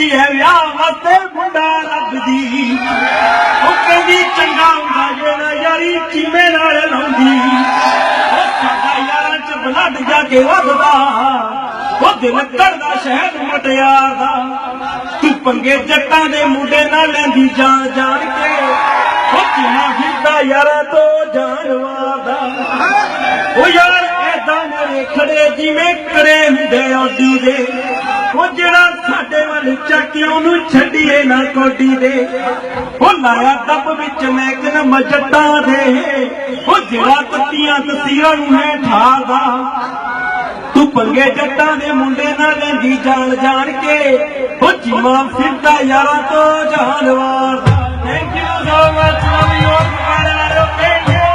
ਫਿਰਦੀ ਹੈ, ਵਿਆਹ ਵਾਸਤੇ ਮੁੰਡਾ ਲੱਭਦੀ। ਉਹ ਕਹਿੰਦੀ, ਚੰਗਾ ਹੁੰਦਾ ਜਿਹੜਾ ਯਾਰੀ ਚੀਮੇ ਨਾਲ ਲਾਉਂਦੀ। ਉਹ ਸਾਡਾ ਯਾਰਾਂ ਚ ਬਲੱਡ ਜਾ ਕੇ ਵੱਧਦਾ। ਉਹ ਦਿਲ ਕਰਦਾ ਸ਼ਹਿਦ ਮਟਿਆਰ ਦਾ। ਤੂੰ ਪੰਗੇ ਜੱਟਾਂ ਦੇ ਮੁੰਡੇ ਨਾਲ ਲੈਂਦੀ ਜਾਣ ਜਾਣ ਕੇ। ਉਹ ਚੀਮਾ ਫਿਰਦਾ ਯਾਰਾਂ ਤੋਂ ਜਾਣਵਾ ਦਾ ਉਹ ਯਾਰ ਐਦਾਂ ਮੇਰੇ ਖੜੇ ਜਿਵੇਂ ਕੜੇ ਹੁੰਦੇ ਆਡੀ ਦੇ। ਉਹ ਜਿਹੜਾ ਵੱਲ ਚੱਕੀ ਉਹਨੂੰ ਛੱਡੀਏ ਨਾ ਕੋਡੀ ਦੇ। ਉਹ ਲਾਇਆ ਟੱਪ ਵਿੱਚ ਮੈਂ ਕਿਨ ਮਜੱਟਾਂ ਦੇ। ਉਹ ਜਿਹੜਾ ਤੱਤੀਆਂ ਤਸੀਰਾਂ ਨੂੰ ਹੈ ਠਾਦਾ ਤੂੰ ਪੰਗੇ ਜੱਟਾਂ ਦੇ ਮੁੰਡੇ ਨਾਲ ਲੈਂਦੀ ਜਾਣ ਜਾਣ ਕੇ। ਉਹ ਜੀਵਾ ਫਿਰਦਾ ਯਾਰਾਂ ਤੋਂ ਜਹਾਨਵਾਰ thank you so much love you all thank you